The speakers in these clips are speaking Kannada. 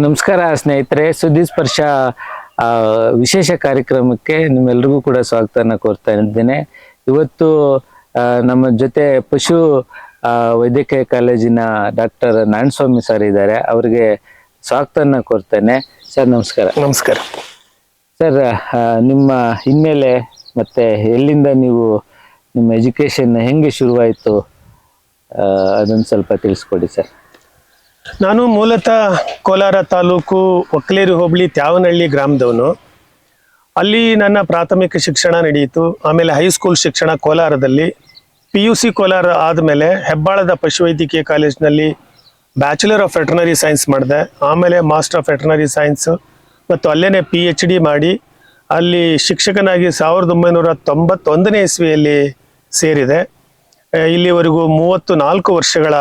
ನಮಸ್ಕಾರ ಸ್ನೇಹಿತರೆ ಸುದ್ದಿ ಸ್ಪರ್ಶ ವಿಶೇಷ ಕಾರ್ಯಕ್ರಮಕ್ಕೆ ನಿಮ್ಮೆಲ್ರಿಗೂ ಕೂಡ ಸ್ವಾಗತನ ಕೋರ್ತಾ ಇದ್ದೇನೆ. ಇವತ್ತು ನಮ್ಮ ಜೊತೆ ಪಶು ವೈದ್ಯಕೀಯ ಕಾಲೇಜಿನ ಡಾಕ್ಟರ್ ನಾರಾಯಣಸ್ವಾಮಿ ಸರ್ ಇದ್ದಾರೆ. ಅವರಿಗೆ ಸ್ವಾಗತನ ಕೋರ್ತೇನೆ. ಸರ್ ನಮಸ್ಕಾರ. ನಮಸ್ಕಾರ. ಸರ್ ನಿಮ್ಮ ಹಿನ್ನೆಲೆ ಮತ್ತೆ ಎಲ್ಲಿಂದ ನೀವು ನಿಮ್ಮ ಎಜುಕೇಶನ್ ಹೆಂಗೆ ಶುರುವಾಯಿತು? ಅದನ್ನು ಸ್ವಲ್ಪ ತಿಳಿಸ್ಕೊಡಿ ಸರ್. ನಾನು ಮೂಲತಃ ಕೋಲಾರ ತಾಲೂಕು ಒಕ್ಕಲೇರಿ ಹೋಬಳಿ ತ್ಯಾವನಹಳ್ಳಿ ಗ್ರಾಮದವನು. ಅಲ್ಲಿ ನನ್ನ ಪ್ರಾಥಮಿಕ ಶಿಕ್ಷಣ ನಡೆಯಿತು. ಆಮೇಲೆ ಹೈಸ್ಕೂಲ್ ಶಿಕ್ಷಣ ಕೋಲಾರದಲ್ಲಿ. ಪಿ ಯು ಸಿ ಕೋಲಾರ ಆದಮೇಲೆ ಹೆಬ್ಬಾಳದ ಪಶುವೈದ್ಯಕೀಯ ಕಾಲೇಜಿನಲ್ಲಿ ಬ್ಯಾಚುಲರ್ ಆಫ್ ವೆಟರ್ನರಿ ಸೈನ್ಸ್ ಮಾಡಿದೆ. ಆಮೇಲೆ ಮಾಸ್ಟರ್ ಆಫ್ ವೆಟರ್ನರಿ ಸೈನ್ಸ್ ಮತ್ತು ಅಲ್ಲೇ ಪಿ ಎಚ್ ಡಿ ಮಾಡಿ ಅಲ್ಲಿ ಶಿಕ್ಷಕನಾಗಿ ಸಾವಿರದ ಒಂಬೈನೂರ ತೊಂಬತ್ತೊಂದನೇ ಇಸ್ವಿಯಲ್ಲಿ ಸೇರಿದೆ. ಇಲ್ಲಿವರೆಗೂ ಮೂವತ್ತು ನಾಲ್ಕು ವರ್ಷಗಳ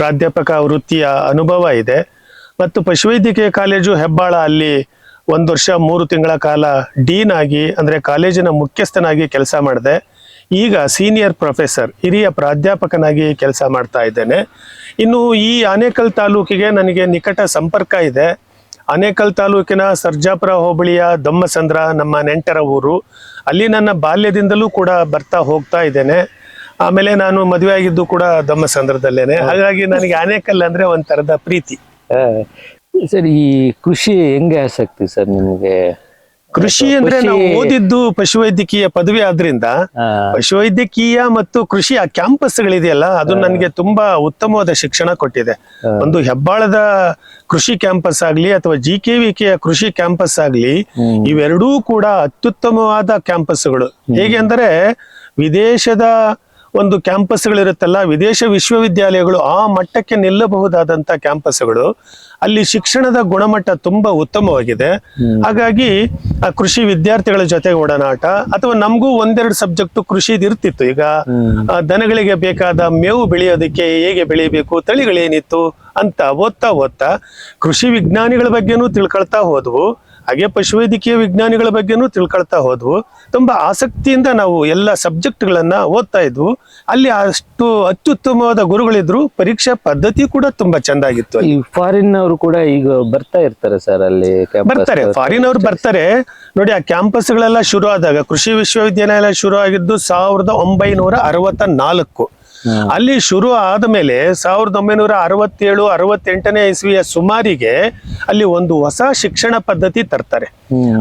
ಪ್ರಾಧ್ಯಾಪಕ ವೃತ್ತಿಯ ಅನುಭವ ಇದೆ. ಮತ್ತು ಪಶುವೈದ್ಯಕೀಯ ಕಾಲೇಜು ಹೆಬ್ಬಾಳ ಅಲ್ಲಿ ಒಂದು ವರ್ಷ ಮೂರು ತಿಂಗಳ ಕಾಲ ಡೀನ್ ಆಗಿ, ಅಂದರೆ ಕಾಲೇಜಿನ ಮುಖ್ಯಸ್ಥನಾಗಿ ಕೆಲಸ ಮಾಡಿದೆ. ಈಗ ಸೀನಿಯರ್ ಪ್ರೊಫೆಸರ್, ಹಿರಿಯ ಪ್ರಾಧ್ಯಾಪಕನಾಗಿ ಕೆಲಸ ಮಾಡ್ತಾ ಇದ್ದೇನೆ. ಇನ್ನು ಈ ಆನೇಕಲ್ ತಾಲೂಕಿಗೆ ನನಗೆ ನಿಕಟ ಸಂಪರ್ಕ ಇದೆ. ಆನೇಕಲ್ ತಾಲೂಕಿನ ಸರ್ಜಾಪುರ ಹೋಬಳಿಯ ದಮ್ಮಸಂದ್ರ ನಮ್ಮ ನೆಂಟರ ಊರು. ಅಲ್ಲಿ ನನ್ನ ಬಾಲ್ಯದಿಂದಲೂ ಕೂಡ ಬರ್ತಾ ಹೋಗ್ತಾ ಇದ್ದೇನೆ. ಆಮೇಲೆ ನಾನು ಮದುವೆ ಆಗಿದ್ದು ಕೂಡ ದಮ್ಮಸಂದ್ರದಲ್ಲೇನೆ ಹಾಗಾಗಿ ನನಗೆ ಆನೇಕಲ್ ಅಂದ್ರೆ ಒಂಥರದ ಪ್ರೀತಿ. ಸರ್ ಈ ಕೃಷಿ ಹೆಂಗೆ ಆಸಕ್ತಿ ಸರ್ ನಿಮಗೆ? ಕೃಷಿ ಅಂದ್ರೆ ನಾವು ಓದಿದ್ದು ಪಶುವೈದ್ಯಕೀಯ ಪದವಿ ಆದ್ರಿಂದ ಪಶುವೈದ್ಯಕೀಯ ಮತ್ತು ಕೃಷಿ ಆ ಕ್ಯಾಂಪಸ್ ಗಳಿದೆಯಲ್ಲ ಅದು ನನಗೆ ತುಂಬಾ ಉತ್ತಮವಾದ ಶಿಕ್ಷಣ ಕೊಟ್ಟಿದೆ. ಒಂದು ಹೆಬ್ಬಾಳದ ಕೃಷಿ ಕ್ಯಾಂಪಸ್ ಆಗ್ಲಿ ಅಥವಾ ಜಿ ಕೆ ವಿಕೆಯ ಕೃಷಿ ಕ್ಯಾಂಪಸ್ ಆಗ್ಲಿ ಇವೆರಡೂ ಕೂಡ ಅತ್ಯುತ್ತಮವಾದ ಕ್ಯಾಂಪಸ್ಗಳು. ಹೇಗೆ ಅಂದರೆ ವಿದೇಶದ ಒಂದು ಕ್ಯಾಂಪಸ್ಗಳಿರುತ್ತಲ್ಲ ವಿದೇಶ ವಿಶ್ವವಿದ್ಯಾಲಯಗಳು ಆ ಮಟ್ಟಕ್ಕೆ ನಿಲ್ಲಬಹುದಾದಂತ ಕ್ಯಾಂಪಸ್ಗಳು ಅಲ್ಲಿ ಶಿಕ್ಷಣದ ಗುಣಮಟ್ಟ ತುಂಬಾ ಉತ್ತಮವಾಗಿದೆ. ಹಾಗಾಗಿ ಆ ಕೃಷಿ ವಿದ್ಯಾರ್ಥಿಗಳ ಜೊತೆ ಒಡನಾಟ ಅಥವಾ ನಮಗೂ ಒಂದೆರಡು ಸಬ್ಜೆಕ್ಟ್ ಕೃಷಿ ಇರ್ತಿತ್ತು. ಈಗ ದನಗಳಿಗೆ ಬೇಕಾದ ಮೇವು ಬೆಳೆಯೋದಕ್ಕೆ ಹೇಗೆ ಬೆಳಿಬೇಕು ತಳಿಗಳೇನಿತ್ತು ಅಂತ ಓದ್ತಾ ಓದ್ತಾ ಕೃಷಿ ವಿಜ್ಞಾನಿಗಳ ಬಗ್ಗೆನೂ ತಿಳ್ಕೊಳ್ತಾ ಹೋದ್ವು. ಹಾಗೆ ಪಶುವೈದ್ಯಕೀಯ ವಿಜ್ಞಾನಿಗಳ ಬಗ್ಗೆನೂ ತಿಳ್ಕೊಳ್ತಾ ಹೋದ್ವು. ತುಂಬಾ ಆಸಕ್ತಿಯಿಂದ ನಾವು ಎಲ್ಲ ಸಬ್ಜೆಕ್ಟ್ಗಳನ್ನು ಓದ್ತಾ ಇದ್ವು. ಅಲ್ಲಿ ಅಷ್ಟು ಅತ್ಯುತ್ತಮವಾದ ಗುರುಗಳಿದ್ರು. ಪರೀಕ್ಷಾ ಪದ್ಧತಿ ಕೂಡ ತುಂಬಾ ಚೆಂದಾಗಿತ್ತು ಈ ಫಾರಿನ್ ಅವರು ಕೂಡ ಈಗ ಬರ್ತಾ ಇರ್ತಾರೆ ಸರ್ ಅಲ್ಲಿ ಬರ್ತಾರೆ. ಫಾರಿನ್ ಅವರು ಬರ್ತಾರೆ. ನೋಡಿ ಆ ಕ್ಯಾಂಪಸ್ಗಳೆಲ್ಲ ಶುರು ಆದಾಗ ಕೃಷಿ ವಿಶ್ವವಿದ್ಯಾಲಯ ಎಲ್ಲ ಶುರು ಆಗಿದ್ದು ಸಾವಿರದ ಒಂಬೈನೂರ ಅರವತ್ತ ನಾಲ್ಕು. ಅಲ್ಲಿ ಶುರು ಆದ ಮೇಲೆ ಸಾವಿರದ ಒಂಬೈನೂರ ಅರವತ್ತೇಳು ಅರವತ್ತೆಂಟನೇ ಇಸ್ವಿಯ ಸುಮಾರಿಗೆ ಅಲ್ಲಿ ಒಂದು ಹೊಸ ಶಿಕ್ಷಣ ಪದ್ಧತಿ ತರ್ತಾರೆ.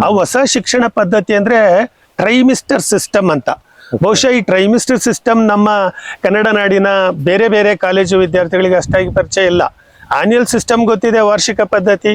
ಆ ಹೊಸ ಶಿಕ್ಷಣ ಪದ್ಧತಿ ಅಂದ್ರೆ ಟ್ರೈಮಿಸ್ಟರ್ ಸಿಸ್ಟಮ್ ಅಂತ. ಬಹುಶಃ ಈ ಟ್ರೈಮಿಸ್ಟರ್ ಸಿಸ್ಟಮ್ ನಮ್ಮ ಕನ್ನಡ ನಾಡಿನ ಬೇರೆ ಬೇರೆ ಕಾಲೇಜು ವಿದ್ಯಾರ್ಥಿಗಳಿಗೆ ಅಷ್ಟಾಗಿ ಪರಿಚಯ ಇಲ್ಲ. ಆನ್ಯುಯಲ್ ಸಿಸ್ಟಮ್ ಗೊತ್ತಿದೆ ವಾರ್ಷಿಕ ಪದ್ಧತಿ.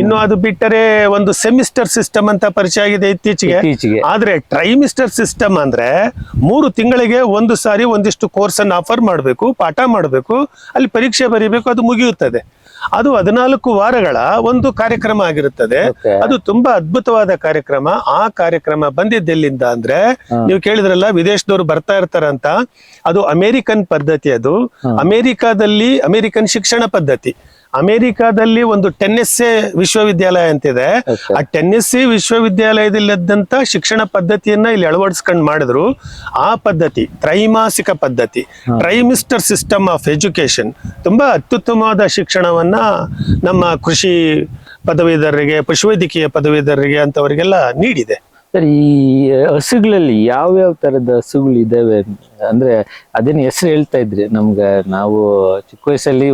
ಇನ್ನು ಅದು ಬಿಟ್ಟರೆ ಒಂದು ಸೆಮಿಸ್ಟರ್ ಸಿಸ್ಟಮ್ ಅಂತ ಪರಿಚಯ ಆಗಿದೆ ಇತ್ತೀಚೆಗೆ. ಇತ್ತೀಚೆಗೆ. ಆದ್ರೆ ಟ್ರೈಮಿಸ್ಟರ್ ಸಿಸ್ಟಮ್ ಅಂದ್ರೆ ಮೂರು ತಿಂಗಳಿಗೆ ಒಂದು ಸಾರಿ ಒಂದಿಷ್ಟು ಕೋರ್ಸ್ ಅನ್ನು ಆಫರ್ ಮಾಡಬೇಕು ಪಾಠ ಮಾಡಬೇಕು ಅಲ್ಲಿ ಪರೀಕ್ಷೆ ಬರೀಬೇಕು ಅದು ಮುಗಿಯುತ್ತದೆ. ಅದು ಹದಿನಾಲ್ಕು ವಾರಗಳ ಒಂದು ಕಾರ್ಯಕ್ರಮ ಆಗಿರುತ್ತದೆ. ಅದು ತುಂಬಾ ಅದ್ಭುತವಾದ ಕಾರ್ಯಕ್ರಮ. ಆ ಕಾರ್ಯಕ್ರಮ ಬಂದಿದ್ದೆಲ್ಲಿಂದ ಅಂದ್ರೆ ನೀವು ಕೇಳಿದ್ರಲ್ಲ ವಿದೇಶದವರು ಬರ್ತಾ ಇರ್ತಾರಂತ. ಅದು ಅಮೆರಿಕನ್ ಪದ್ಧತಿ ಅದು. ಅಮೆರಿಕಾದಲ್ಲಿ ಅಮೆರಿಕನ್ ಶಿಕ್ಷಣ ಪದ್ಧತಿ. ಅಮೆರಿಕಾದಲ್ಲಿ ಒಂದು ಟೆನ್ನೆಸ್ಸೆ ವಿಶ್ವವಿದ್ಯಾಲಯ ಅಂತಿದೆ. ಆ ಟೆನ್ನೆಸ್ಸಿ ವಿಶ್ವವಿದ್ಯಾಲಯದಲ್ಲಿದ್ದಂಥ ಶಿಕ್ಷಣ ಪದ್ಧತಿಯನ್ನ ಇಲ್ಲಿ ಅಳವಡಿಸ್ಕೊಂಡು ಮಾಡಿದ್ರು. ಆ ಪದ್ಧತಿ ತ್ರೈಮಾಸಿಕ ಪದ್ಧತಿ ಟ್ರೈಮಿಸ್ಟರ್ ಸಿಸ್ಟಮ್ ಆಫ್ ಎಜುಕೇಶನ್ ತುಂಬಾ ಅತ್ಯುತ್ತಮವಾದ ಶಿಕ್ಷಣವನ್ನ ನಮ್ಮ ಕೃಷಿ ಪದವೀಧರರಿಗೆ ಪಶುವೈದ್ಯಕೀಯ ಪದವೀಧರರಿಗೆ ಅಂತವರಿಗೆಲ್ಲ ನೀಡಿದೆ. ಸರ್ ಈ ಹಸುಗಳಲ್ಲಿ ಯಾವ್ಯಾವ ತರದ ಹಸುಗಳು ಇದಾವೆ ಅಂದ್ರೆ ಅದೇನು ಹೆಸರು ಹೇಳ್ತಾ ಇದ್ರಿ? ನಮ್ಗ ನಾವು ಚಿಕ್ಕ ವಯಸ್ಸಲ್ಲಿ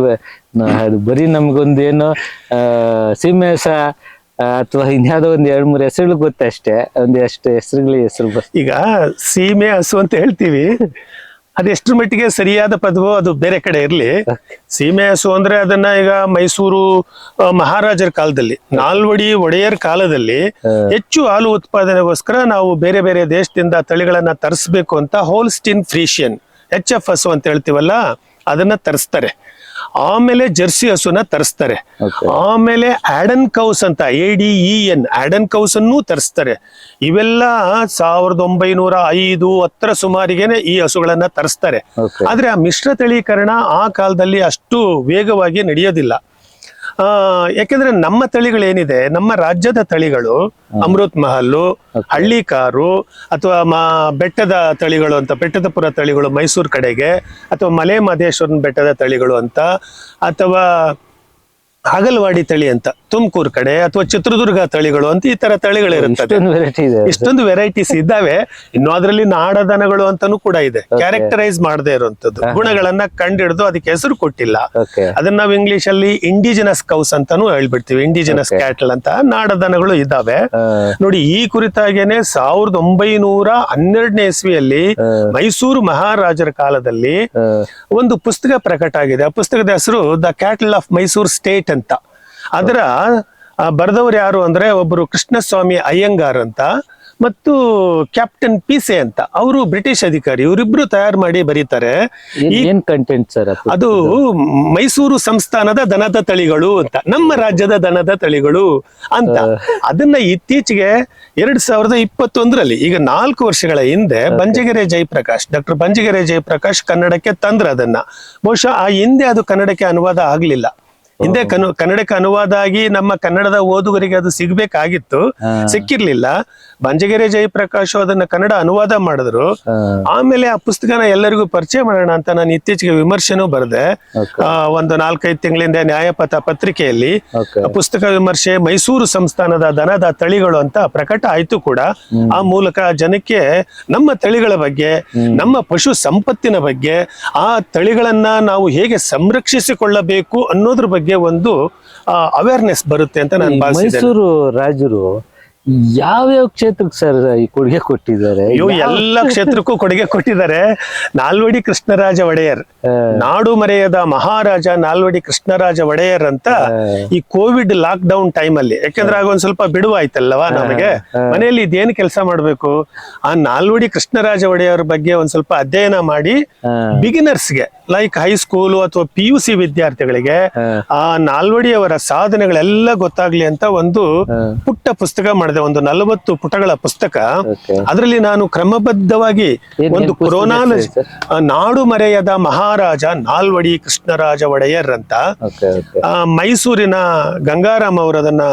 ಅದು ಬರೀ ನಮ್ಗೊಂದೇನು ಸೀಮೆ ಅಥವಾ ಇನ್ಯಾವುದೋ ಒಂದ್ ಎರಡ್ ಮೂರು ಹೆಸರುಗಳು ಗೊತ್ತಷ್ಟೇ ಒಂದ್ ಹೆಸರುಗಳಿಗೆ ಹೆಸರುಗಳ ಹೆಸರು ಈಗ ಸೀಮೆ ಹಸು ಅಂತ ಹೇಳ್ತೀವಿ. ಅದೆಷ್ಟ್ರ ಮಟ್ಟಿಗೆ ಸರಿಯಾದ ಪದವು ಅದು ಬೇರೆ ಕಡೆ ಇರಲಿ. ಸೀಮೆ ಹಸು ಅಂದ್ರೆ ಅದನ್ನ ಈಗ ಮೈಸೂರು ಮಹಾರಾಜರ ಕಾಲದಲ್ಲಿ ನಾಲ್ವಡಿ ಒಡೆಯರ್ ಕಾಲದಲ್ಲಿ ಹೆಚ್ಚು ಹಾಲು ಉತ್ಪಾದನೆಗೋಸ್ಕರ ನಾವು ಬೇರೆ ಬೇರೆ ದೇಶದಿಂದ ತಳಿಗಳನ್ನ ತರಿಸ್ಬೇಕು ಅಂತ ಹೋಲ್ಸ್ಟಿನ್ ಫ್ರೀಶಿಯನ್ ಎಚ್ ಎಫ್ ಹಸು ಅಂತ ಹೇಳ್ತೀವಲ್ಲ ಅದನ್ನ ತರಿಸ್ತಾರೆ. ಆಮೇಲೆ ಜರ್ಸಿ ಹಸುನ ತರಿಸ್ತಾರೆ. ಆಮೇಲೆ ಆಡನ್ ಕೌಸ್ ಅಂತ A D E N Aden cows ಅನ್ನು ತರಿಸ್ತಾರೆ. ಇವೆಲ್ಲ ಸಾವಿರದ ಒಂಬೈನೂರ ಐದು ಹತ್ತರ ಸುಮಾರಿಗೆನೆ ಈ ಹಸುಗಳನ್ನ ತರಿಸ್ತಾರೆ. ಆದ್ರೆ ಆ ಮಿಶ್ರ ತಳೀಕರಣ ಆ ಕಾಲದಲ್ಲಿ ಅಷ್ಟು ವೇಗವಾಗಿ ನಡೆಯೋದಿಲ್ಲ. ಆ ಯಾಕೆಂದ್ರೆ ನಮ್ಮ ತಳಿಗಳೇನಿದೆ ನಮ್ಮ ರಾಜ್ಯದ ತಳಿಗಳು ಅಮೃತ್ ಮಹಲ್ಲು ಹಳ್ಳಿಕಾರು ಅಥವಾ ಮ ಬೆಟ್ಟದ ತಳಿಗಳು ಅಂತ ಬೆಟ್ಟದಪುರ ತಳಿಗಳು ಮೈಸೂರು ಕಡೆಗೆ ಅಥವಾ ಮಲೆ ಮಹದೇಶ್ವರನ ಬೆಟ್ಟದ ತಳಿಗಳು ಅಂತ ಅಥವಾ ಹಾಗಲವಾಡಿ ತಳಿ ಅಂತ ತುಮಕೂರು ಕಡೆ ಅಥವಾ ಚಿತ್ರದುರ್ಗ ತಳಿಗಳು ಅಂತ ಈ ತರ ತಳಿಗಳು ಇರುತ್ತದೆ ಇಷ್ಟೊಂದು ವೆರೈಟಿ ವೆರೈಟೀಸ್ ಇದ್ದಾವೆ. ಇನ್ನು ಅದರಲ್ಲಿ ನಾಡದನಗಳು ಅಂತಾನು ಕೂಡ ಇದೆ. ಕ್ಯಾರೆಕ್ಟರೈಸ್ ಮಾಡದೇ ಇರುವಂತದ್ದು ಗುಣಗಳನ್ನ ಕಂಡಿಡಿದು ಅದಕ್ಕೆ ಹೆಸರು ಕೊಟ್ಟಿಲ್ಲ. ಅದನ್ನ ನಾವು ಇಂಗ್ಲಿಷ್ ಅಲ್ಲಿ ಇಂಡಿಜಿನಸ್ ಕೌಸ್ ಅಂತಾನು ಹೇಳ್ಬಿಡ್ತೀವಿ. ಇಂಡಿಜಿನಸ್ ಕ್ಯಾಟಲ್ ಅಂತ. ನಾಡದನಗಳು ಇದ್ದಾವೆ. ನೋಡಿ ಈ ಕುರಿತಾಗೇನೆ ಸಾವಿರದ ಒಂಬೈನೂರ ಹನ್ನೆರಡನೇ ಇಸ್ವಿಯಲ್ಲಿ ಮೈಸೂರು ಮಹಾರಾಜರ ಕಾಲದಲ್ಲಿ ಒಂದು ಪುಸ್ತಕ ಪ್ರಕಟ ಆಗಿದೆ. ಆ ಪುಸ್ತಕದ ಹೆಸರು the cattle of Mysore state ಅಂತ ಅದರ ಬರೆದವರು ಯಾರು ಅಂದ್ರೆ ಒಬ್ಬರು ಕೃಷ್ಣಸ್ವಾಮಿ ಅಯ್ಯಂಗಾರ್ ಅಂತ ಮತ್ತು ಕ್ಯಾಪ್ಟನ್ ಪಿಸೆ ಅಂತ. ಅವರು ಬ್ರಿಟಿಷ್ ಅಧಿಕಾರಿ. ಇವರಿಬ್ರು ತಯಾರು ಮಾಡಿ ಬರೀತಾರೆ. ಕಂಟೆಂಟ್ ಸರ್ ಅದು? ಮೈಸೂರು ಸಂಸ್ಥಾನದ ದನದ ತಳಿಗಳು ಅಂತ. ನಮ್ಮ ರಾಜ್ಯದ ದನದ ತಳಿಗಳು ಅಂತ. ಅದನ್ನ ಇತ್ತೀಚೆಗೆ ಎರಡ್ ಸಾವಿರದ ಇಪ್ಪತ್ತೊಂದರಲ್ಲಿ ಈಗ ನಾಲ್ಕು ವರ್ಷಗಳ ಹಿಂದೆ ಬಂಜಗೆರೆ ಜಯಪ್ರಕಾಶ್ ಡಾಕ್ಟರ್ ಬಂಜಗೆರೆ ಜಯಪ್ರಕಾಶ್ ಕನ್ನಡಕ್ಕೆ ತಂದ್ರ ಅದನ್ನ. ಬಹುಶಃ ಆ ಹಿಂದೆ ಅದು ಕನ್ನಡಕ್ಕೆ ಅನುವಾದ ಆಗ್ಲಿಲ್ಲ. ಹಿಂದೆ ಕನು ಕನ್ನಡಕ್ಕೆ ಅನುವಾದ ಆಗಿ ನಮ್ಮ ಕನ್ನಡದ ಓದುಗರಿಗೆ ಅದು ಸಿಗ್ಬೇಕಾಗಿತ್ತು. ಸಿಕ್ಕಿರ್ಲಿಲ್ಲ. ಬಂಜಗೆರೆ ಜಯಪ್ರಕಾಶ್ ಅದನ್ನ ಕನ್ನಡ ಅನುವಾದ ಮಾಡಿದ್ರು. ಆಮೇಲೆ ಆ ಪುಸ್ತಕನ ಎಲ್ಲರಿಗೂ ಪರಿಚಯ ಮಾಡೋಣ ಅಂತ ನಾನು ಇತ್ತೀಚೆಗೆ ವಿಮರ್ಶೆನೂ ಬರೆದೆ. ಒಂದು ನಾಲ್ಕೈದು ತಿಂಗಳಿಂದ ನ್ಯಾಯಪಥ ಪತ್ರಿಕೆಯಲ್ಲಿ ಪುಸ್ತಕ ವಿಮರ್ಶೆ ಮೈಸೂರು ಸಂಸ್ಥಾನದ ದನದ ತಳಿಗಳು ಅಂತ ಪ್ರಕಟ ಆಯ್ತು ಕೂಡ. ಆ ಮೂಲಕ ಜನಕ್ಕೆ ನಮ್ಮ ತಳಿಗಳ ಬಗ್ಗೆ ನಮ್ಮ ಪಶು ಸಂಪತ್ತಿನ ಬಗ್ಗೆ ಆ ತಳಿಗಳನ್ನ ನಾವು ಹೇಗೆ ಸಂರಕ್ಷಿಸಿಕೊಳ್ಳಬೇಕು ಅನ್ನೋದ್ರ ಬಗ್ಗೆ ಒಂದು ಅವೇರ್ನೆಸ್ ಬರುತ್ತೆ ಅಂತ ನಾನು ಮೈಸೂರು ರಾಜರು ಯಾವ್ಯಾವ ಕ್ಷೇತ್ರಕ್ಕೆ ಸರ್ ಈ ಕೊಡುಗೆ ಕೊಟ್ಟಿದ್ದಾರೆ? ಅಯ್ಯೋ ಎಲ್ಲ ಕ್ಷೇತ್ರಕ್ಕೂ ಕೊಡುಗೆ ಕೊಟ್ಟಿದ್ದಾರೆ. ನಾಲ್ವಡಿ ಕೃಷ್ಣರಾಜ ಒಡೆಯರ್. ನಾಡು ಮರೆಯದ ಮಹಾರಾಜ ನಾಲ್ವಡಿ ಕೃಷ್ಣರಾಜ ಒಡೆಯರ್ ಅಂತ ಈ ಕೋವಿಡ್ ಲಾಕ್ ಡೌನ್ ಟೈಮ್ ಅಲ್ಲಿ ಯಾಕಂದ್ರೆ ಆಗ ಒಂದ್ ಸ್ವಲ್ಪ ಬಿಡುವಾಯ್ತಲ್ಲವಾ ನಮಗೆ? ಮನೆಯಲ್ಲಿ ಇದೇನು ಕೆಲಸ ಮಾಡ್ಬೇಕು? ಆ ನಾಲ್ವಡಿ ಕೃಷ್ಣರಾಜ ಒಡೆಯರ್ ಬಗ್ಗೆ ಒಂದ್ ಸ್ವಲ್ಪ ಅಧ್ಯಯನ ಮಾಡಿ ಬಿಗಿನರ್ಸ್ಗೆ ಲೈಕ್ ಹೈಸ್ಕೂಲ್ ಅಥವಾ ಪಿ ಯು ಸಿ ವಿದ್ಯಾರ್ಥಿಗಳಿಗೆ ಆ ನಾಲ್ವಡಿಯವರ ಸಾಧನೆಗಳೆಲ್ಲ ಗೊತ್ತಾಗ್ಲಿ ಅಂತ ಒಂದು ಪುಟ್ಟ ಪುಸ್ತಕ ಮಾಡಿದೆ ಒಂದು ನಲವತ್ತು ಪುಟಗಳ ಪುಸ್ತಕ. ಅದರಲ್ಲಿ ನಾನು ಕ್ರಮಬದ್ಧವಾಗಿ ಒಂದು ಕೊರೋನಾ ಕ್ರೋನಾಲಜಿ ನಾಡು ಮರೆಯದ ಮಹಾರಾಜ ನಾಲ್ವಡಿ ಕೃಷ್ಣರಾಜ ಒಡೆಯರ್ ಅಂತ. ಮೈಸೂರಿನ ಗಂಗಾರಾಮ್ ಅವರು ಅದನ್ನ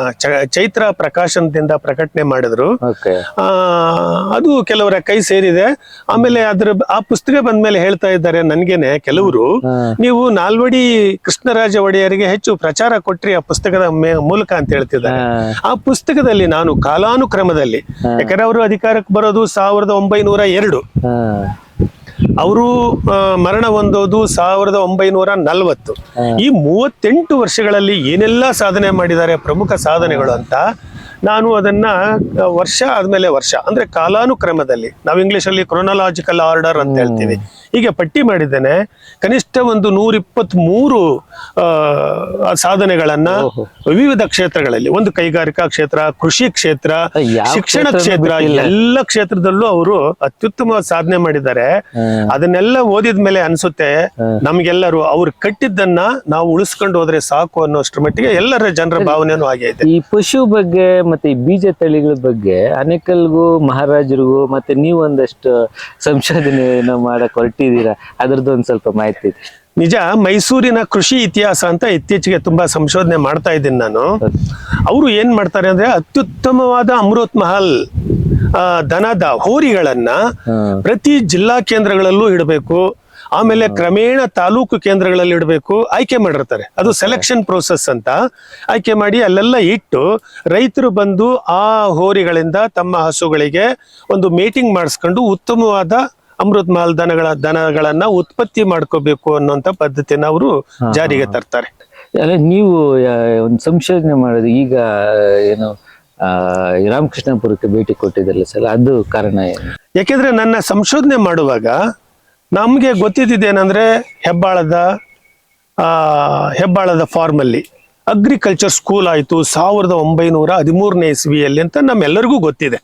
ಚೈತ್ರ ಪ್ರಕಾಶನದಿಂದ ಪ್ರಕಟಣೆ ಮಾಡಿದ್ರು. ಅದು ಕೆಲವರ ಕೈ ಸೇರಿದೆ. ಆಮೇಲೆ ಅದ್ರ ಆ ಪುಸ್ತಕ ಬಂದ್ಮೇಲೆ ಹೇಳ್ತಾ ಇದ್ದಾರೆ ನನ್ಗೆನೆ ಕೆಲವರು. ನೀವು ನಾಲ್ವಡಿ ಕೃಷ್ಣರಾಜ ಒಡೆಯರಿಗೆ ಹೆಚ್ಚು ಪ್ರಚಾರ ಕೊಟ್ರಿ ಆ ಪುಸ್ತಕದ ಮೂಲಕ ಅಂತ ಹೇಳ್ತಿದ್ದಾರೆ. ಆ ಪುಸ್ತಕದಲ್ಲಿ ನಾನು ಕಾಲಾನುಕ್ರಮದಲ್ಲಿ. ಯಾಕಂದ್ರೆ ಅವರು ಅಧಿಕಾರಕ್ಕೆ ಬರೋದು ಸಾವಿರದ ಒಂಬೈನೂರ ಎರಡು. ಅವರು ಮರಣ ಹೊಂದೋದು ಸಾವಿರದ ಒಂಬೈನೂರ ನಲವತ್ತು. ಈ ಮೂವತ್ತೆಂಟು ವರ್ಷಗಳಲ್ಲಿ ಏನೆಲ್ಲ ಸಾಧನೆ ಮಾಡಿದ್ದಾರೆ ಪ್ರಮುಖ ಸಾಧನೆಗಳು ಅಂತ ನಾನು ಅದನ್ನ ವರ್ಷ ಆದ್ಮೇಲೆ ವರ್ಷ ಅಂದ್ರೆ ಕಾಲಾನುಕ್ರಮದಲ್ಲಿ ನಾವು ಇಂಗ್ಲಿಷ್ ಅಲ್ಲಿ ಕ್ರೊನಲಾಜಿಕಲ್ ಆರ್ಡರ್ ಅಂತ ಹೇಳ್ತೀವಿ. ಹೀಗೆ ಪಟ್ಟಿ ಮಾಡಿದ್ದೇನೆ ಕನಿಷ್ಠ ಒಂದು ನೂರ ಸಾಧನೆಗಳನ್ನು ಮೂರು ಸಾಧನೆಗಳನ್ನ ವಿವಿಧ ಕ್ಷೇತ್ರಗಳಲ್ಲಿ ಒಂದು ಕೈಗಾರಿಕಾ ಕ್ಷೇತ್ರ ಕೃಷಿ ಕ್ಷೇತ್ರ ಶಿಕ್ಷಣ ಕ್ಷೇತ್ರ. ಎಲ್ಲ ಕ್ಷೇತ್ರದಲ್ಲೂ ಅವರು ಅತ್ಯುತ್ತಮ ಸಾಧನೆ ಮಾಡಿದ್ದಾರೆ. ಅದನ್ನೆಲ್ಲ ಓದಿದ ಮೇಲೆ ಅನ್ಸುತ್ತೆ ನಮ್ಗೆಲ್ಲರೂ ಅವ್ರು ಕಟ್ಟಿದ್ದನ್ನ ನಾವು ಉಳಿಸ್ಕೊಂಡು ಹೋದ್ರೆ ಸಾಕು ಅನ್ನೋಷ್ಟ್ರ ಮಟ್ಟಿಗೆ ಎಲ್ಲರ ಜನರ ಭಾವನೆನೂ ಹಾಗೆ ಇದೆ ಈ ಪಶು ಬಗ್ಗೆ ಮತ್ತೆ ಈ ಬೀಜ ತಳಿಗಳ ಬಗ್ಗೆ ಅನೇಕಲ್ಗೂ ಮಹಾರಾಜರಿಗೂ ಮತ್ತೆ ನೀವು ಒಂದಷ್ಟು ಸಂಶೋಧನೆ ಮಾಡಕ್ ಹೊರಟಿದ್ದೀರಾ? ಅದ್ರದ್ದು ಒಂದ್ ಸ್ವಲ್ಪ ಮಾಹಿತಿ. ಇದೆ ನಿಜ ಮೈಸೂರಿನ ಕೃಷಿ ಇತಿಹಾಸ ಅಂತ ಇತ್ತೀಚೆಗೆ ತುಂಬಾ ಸಂಶೋಧನೆ ಮಾಡ್ತಾ ಇದ್ದೀನಿ ನಾನು. ಅವರು ಏನ್ ಮಾಡ್ತಾರೆ ಅಂದ್ರೆ ಅತ್ಯುತ್ತಮವಾದ ಅಮೃತ್ ಮಹಲ್ ಆ, ದನದ ಹೋರಿಗಳನ್ನ ಪ್ರತಿ ಜಿಲ್ಲಾ ಕೇಂದ್ರಗಳಲ್ಲೂ ಇಡಬೇಕು. ಆಮೇಲೆ ಕ್ರಮೇಣ ತಾಲೂಕು ಕೇಂದ್ರಗಳಲ್ಲಿ ಇಡಬೇಕು ಆಯ್ಕೆ ಮಾಡಿರ್ತಾರೆ. ಅದು ಸೆಲೆಕ್ಷನ್ ಪ್ರೋಸೆಸ್ ಅಂತ. ಆಯ್ಕೆ ಮಾಡಿ ಅಲ್ಲೆಲ್ಲ ಇಟ್ಟು ರೈತರು ಬಂದು ಆ ಹೋರಿಗಳಿಂದ ತಮ್ಮ ಹಸುಗಳಿಗೆ ಒಂದು ಮೀಟಿಂಗ್ ಮಾಡಿಸ್ಕೊಂಡು ಉತ್ತಮವಾದ ಅಮೃತ್ ಮಹಲ್ ದನಗಳ ದನಗಳನ್ನ ಉತ್ಪತ್ತಿ ಮಾಡ್ಕೋಬೇಕು ಅನ್ನುವಂತ ಪದ್ಧತಿನ ಅವರು ಜಾರಿಗೆ ತರ್ತಾರೆ. ಅಲ್ಲ ನೀವು ಒಂದು ಸಂಶೋಧನೆ ಮಾಡೋದು ಈಗ ಏನು ರಾಮಕೃಷ್ಣಪುರಕ್ಕೆ ಭೇಟಿ ಕೊಟ್ಟಿದ್ದಲ್ಲ ಸರ್ ಅದು ಕಾರಣ ಏನು? ಯಾಕೆಂದ್ರೆ ನನ್ನ ಸಂಶೋಧನೆ ಮಾಡುವಾಗ ನಮ್ಗೆ ಗೊತ್ತಿದ್ದೇನೆಂದರೆ ಹೆಬ್ಬಾಳದ ಆ ಹೆಬ್ಬಾಳದ ಫಾರ್ಮಲ್ಲಿ ಅಗ್ರಿಕಲ್ಚರ್ ಸ್ಕೂಲ್ ಆಯ್ತು ಸಾವಿರದ ಒಂಬೈನೂರ ಹದಿಮೂರನೇ ಇಸ್ವಿಯಲ್ಲಿ ಅಂತ ನಮ್ಮೆಲ್ಲರಿಗೂ ಗೊತ್ತಿದೆ.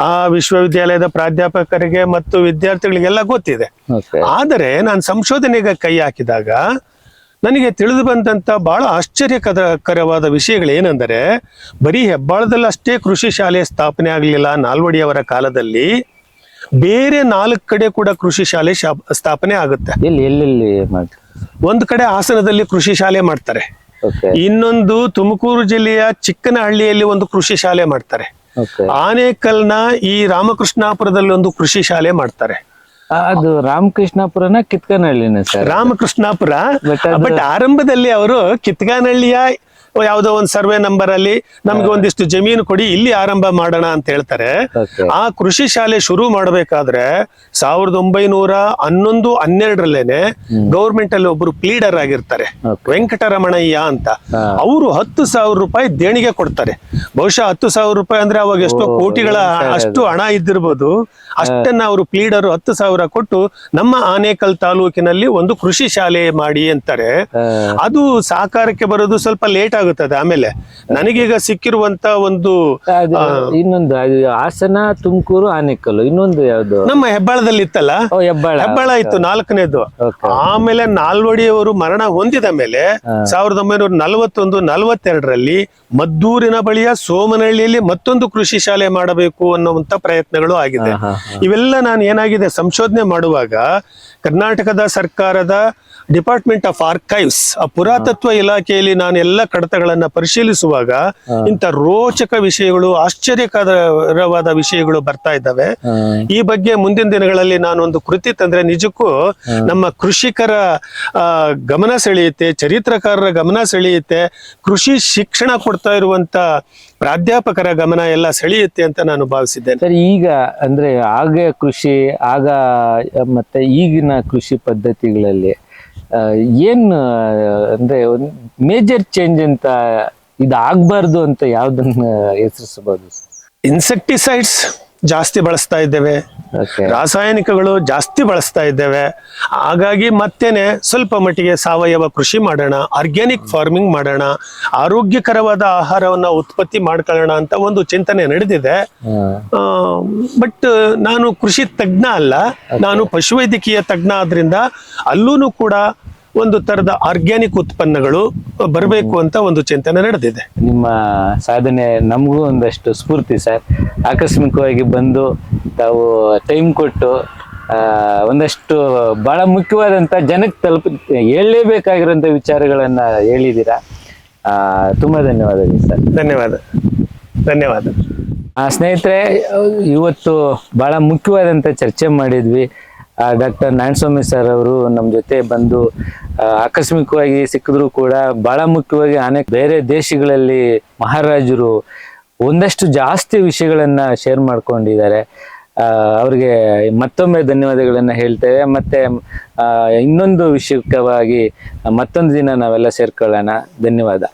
ಆ ವಿಶ್ವವಿದ್ಯಾಲಯದ ಪ್ರಾಧ್ಯಾಪಕರಿಗೆ ಮತ್ತು ವಿದ್ಯಾರ್ಥಿಗಳಿಗೆಲ್ಲ ಗೊತ್ತಿದೆ. ಆದರೆ ನಾನು ಸಂಶೋಧನೆಗೆ ಕೈ ಹಾಕಿದಾಗ ನನಗೆ ತಿಳಿದು ಬಂದಂಥ ಬಹಳ ಆಶ್ಚರ್ಯಕರವಾದ ವಿಷಯಗಳು ಏನೆಂದರೆ ಬರೀ ಹೆಬ್ಬಾಳದಲ್ಲಿ ಅಷ್ಟೇ ಕೃಷಿ ಶಾಲೆ ಸ್ಥಾಪನೆ ಆಗಲಿಲ್ಲ ನಾಲ್ವಡಿಯವರ ಕಾಲದಲ್ಲಿ. ಬೇರೆ ನಾಲ್ಕು ಕಡೆ ಕೂಡ ಕೃಷಿ ಶಾಲೆ ಸ್ಥಾಪನೆ ಆಗುತ್ತೆ. ಎಲ್ಲಿ ಎಲ್ಲೆಲ್ಲಿ ಮಾಡಿ? ಒಂದು ಕಡೆ ಹಾಸನದಲ್ಲಿ ಕೃಷಿ ಶಾಲೆ ಮಾಡ್ತಾರೆ. ಇನ್ನೊಂದು ತುಮಕೂರು ಜಿಲ್ಲೆಯ ಚಿಕ್ಕನಹಳ್ಳಿಯಲ್ಲಿ ಒಂದು ಕೃಷಿ ಶಾಲೆ ಮಾಡ್ತಾರೆ. ಆನೇಕಲ್ನ ಈ ರಾಮಕೃಷ್ಣಾಪುರದಲ್ಲಿ ಒಂದು ಕೃಷಿ ಶಾಲೆ ಮಾಡ್ತಾರೆ. ಅದು ರಾಮಕೃಷ್ಣಾಪುರನ ಕಿತ್ಕನಹಳ್ಳಿನ ರಾಮಕೃಷ್ಣಾಪುರ ಬಟ್ ಆರಂಭದಲ್ಲಿ ಅವರು ಕಿತ್ಗಾನಹಳ್ಳಿಯ ಯಾವುದೋ ಒಂದು ಸರ್ವೆ ನಂಬರ್ ಅಲ್ಲಿ ನಮ್ಗೆ ಒಂದಿಷ್ಟು ಜಮೀನು ಕೊಡಿ ಇಲ್ಲಿ ಆರಂಭ ಮಾಡೋಣ ಅಂತ ಹೇಳ್ತಾರೆ. ಆ ಕೃಷಿ ಶಾಲೆ ಶುರು ಮಾಡಬೇಕಾದ್ರೆ ಸಾವಿರದ ಒಂಬೈನೂರ ಹನ್ನೊಂದು ಹನ್ನೆರಡರಲ್ಲೇನೆ ಗೌರ್ಮೆಂಟ್ ಅಲ್ಲಿ ಒಬ್ರು ಪ್ಲೀಡರ್ ಆಗಿರ್ತಾರೆ ವೆಂಕಟರಮಣಯ್ಯ ಅಂತ. ಅವರು ಹತ್ತು ಸಾವಿರ ರೂಪಾಯಿ ದೇಣಿಗೆ ಕೊಡ್ತಾರೆ. ಬಹುಶಃ ಹತ್ತು ಸಾವಿರ ರೂಪಾಯಿ ಅಂದ್ರೆ ಅವಾಗ ಎಷ್ಟೋ ಕೋಟಿಗಳ ಅಷ್ಟು ಹಣ ಇದ್ದಿರ್ಬೋದು. ಅಷ್ಟನ್ನ ಅವರು ಪ್ಲೀಡರ್ ಹತ್ತು ಸಾವಿರ ಕೊಟ್ಟು ನಮ್ಮ ಆನೇಕಲ್ ತಾಲೂಕಿನಲ್ಲಿ ಒಂದು ಕೃಷಿ ಶಾಲೆ ಮಾಡಿ ಅಂತಾರೆ. ಅದು ಸಾಕಾರಕ್ಕೆ ಬರೋದು ಸ್ವಲ್ಪ ಲೇಟ್ ಆಗುತ್ತದೆ ಆಮೇಲೆ ನನಗೀಗ ಸಿಕ್ಕಿರುವಂತ ಒಂದು ಇನ್ನೊಂದು ಹಾಸನ ತುಮಕೂರು ಆನೆಕಲ್ಲು ಇನ್ನೊಂದು ಯಾವ್ದು? ನಮ್ಮ ಹೆಬ್ಬಾಳದಲ್ಲಿ ಇತ್ತಲ್ಲ? ಹೆಬ್ಬಾಳ. ಹೆಬ್ಬಾಳ ಇತ್ತು ನಾಲ್ಕನೇದು. ಆಮೇಲೆ ನಾಲ್ವಡಿಯವರು ಮರಣ ಹೊಂದಿದ ಮೇಲೆ ಸಾವಿರದ ಒಂಬೈನೂರ ನಲವತ್ತೊಂದು ನಲವತ್ತೆರಡರಲ್ಲಿ ಮದ್ದೂರಿನ ಬಳಿಯ ಸೋಮನಹಳ್ಳಿಯಲ್ಲಿ ಮತ್ತೊಂದು ಕೃಷಿ ಶಾಲೆ ಮಾಡಬೇಕು ಅನ್ನುವಂತ ಪ್ರಯತ್ನಗಳು ಆಗಿದೆ. ಇವೆಲ್ಲ ನಾನು ಏನಾಗಿದೆ ಸಂಶೋಧನೆ ಮಾಡುವಾಗ ಕರ್ನಾಟಕದ ಸರ್ಕಾರದ ಡಿಪಾರ್ಟ್ಮೆಂಟ್ ಆಫ್ ಆರ್ಕೈವ್ಸ್ ಆ ಪುರಾತತ್ವ ಇಲಾಖೆಯಲ್ಲಿ ನಾನು ಎಲ್ಲ ಕಡತಗಳನ್ನ ಪರಿಶೀಲಿಸುವಾಗ ಇಂಥ ರೋಚಕ ವಿಷಯಗಳು ಆಶ್ಚರ್ಯಕರವಾದ ವಿಷಯಗಳು ಬರ್ತಾ ಇದ್ದಾವೆ. ಈ ಬಗ್ಗೆ ಮುಂದಿನ ದಿನಗಳಲ್ಲಿ ನಾನು ಒಂದು ಕೃತಿ ತಂದ್ರೆ ನಿಜಕ್ಕೂ ನಮ್ಮ ಕೃಷಿಕರ ಗಮನ ಸೆಳೆಯುತ್ತೆ ಚರಿತ್ರಕಾರರ ಗಮನ ಸೆಳೆಯುತ್ತೆ ಕೃಷಿ ಶಿಕ್ಷಣ ಕೊಡ್ತಾ ಇರುವಂತ ಪ್ರಾಧ್ಯಾಪಕರ ಗಮನ ಎಲ್ಲ ಸೆಳೆಯುತ್ತೆ ಅಂತ ನಾನು ಭಾವಿಸಿದ್ದೇನೆ. ಸರ್ ಈಗ ಅಂದ್ರೆ ಆಗ ಕೃಷಿ ಆಗ ಮತ್ತೆ ಈಗಿನ ಕೃಷಿ ಪದ್ಧತಿಗಳಲ್ಲಿ ಏನ್ ಅಂದ್ರೆ ಒಂದು ಮೇಜರ್ ಚೇಂಜ್ ಅಂತ ಇದು ಆಗ್ಬಾರ್ದು ಅಂತ ಯಾವ್ದನ್ನ ಹೆಸರಿಸಬಹುದು? ಇನ್ಸೆಕ್ಟಿಸೈಡ್ಸ್ ಜಾಸ್ತಿ ಬಳಸ್ತಾ ಇದ್ದೇವೆ. ರಾಸಾಯನಿಕಗಳು ಜಾಸ್ತಿ ಬಳಸ್ತಾ ಇದ್ದೇವೆ. ಹಾಗಾಗಿ ಮತ್ತೇನೆ ಸ್ವಲ್ಪ ಮಟ್ಟಿಗೆ ಸಾವಯವ ಕೃಷಿ ಮಾಡೋಣ ಆರ್ಗ್ಯಾನಿಕ್ ಫಾರ್ಮಿಂಗ್ ಮಾಡೋಣ ಆರೋಗ್ಯಕರವಾದ ಆಹಾರವನ್ನ ಉತ್ಪತ್ತಿ ಮಾಡ್ಕೊಳ್ಳೋಣ ಅಂತ ಒಂದು ಚಿಂತನೆ ನಡೆದಿದೆ. ಬಟ್ ನಾನು ಕೃಷಿ ತಜ್ಞ ಅಲ್ಲ. ನಾನು ಪಶುವೈದ್ಯಕೀಯ ತಜ್ಞ ಆದ್ರಿಂದ ಅಲ್ಲೂ ಕೂಡ ಒಂದು ತರದ ಆರ್ಗ್ಯಾನಿಕ್ ಉತ್ಪನ್ನಗಳು ಬರಬೇಕು ಅಂತ ಒಂದು ಚಿಂತನೆ ನಡೆದಿದೆ. ನಿಮ್ಮ ಸಾಧನೆ ನಮಗೂ ಒಂದಷ್ಟು ಸ್ಫೂರ್ತಿ ಸರ್. ಆಕಸ್ಮಿಕವಾಗಿ ಬಂದು ತಾವು ಟೈಮ್ ಕೊಟ್ಟು ಒಂದಷ್ಟು ಬಹಳ ಮುಖ್ಯವಾದಂತ ಜನಕ್ಕೆ ತಲುಪ ಹೇಳಲೇಬೇಕಾಗಿರೋಂಥ ವಿಚಾರಗಳನ್ನ ಹೇಳಿದ್ದೀರಾ ತುಂಬ ತುಂಬಾ ಧನ್ಯವಾದಗಳು ಸರ್. ಧನ್ಯವಾದ. ಧನ್ಯವಾದ. ಸ್ನೇಹಿತರೆ ಇವತ್ತು ಬಹಳ ಮುಖ್ಯವಾದಂಥ ಚರ್ಚೆ ಮಾಡಿದ್ವಿ. ಡಾಕ್ಟರ್ ನಾರಾಯಣಸ್ವಾಮಿ ಸರ್ ಅವರು ನಮ್ಮ ಜೊತೆ ಬಂದು ಆಕಸ್ಮಿಕವಾಗಿ ಸಿಕ್ಕಿದ್ರು ಕೂಡ ಬಹಳ ಮುಖ್ಯವಾಗಿ ಅನೇಕ ಬೇರೆ ದೇಶಗಳಲ್ಲಿ ಮಹಾರಾಜರು ಒಂದಷ್ಟು ಜಾಸ್ತಿ ವಿಷಯಗಳನ್ನ ಶೇರ್ ಮಾಡ್ಕೊಂಡಿದ್ದಾರೆ. ಅವರಿಗೆ ಮತ್ತೊಮ್ಮೆ ಧನ್ಯವಾದಗಳನ್ನ ಹೇಳ್ತೇವೆ. ಮತ್ತೆ ಆ, ಇನ್ನೊಂದು ವಿಷಯವಾಗಿ ಮತ್ತೊಂದು ದಿನ ನಾವೆಲ್ಲ ಸೇರ್ಕೊಳ್ಳೋಣ. ಧನ್ಯವಾದ.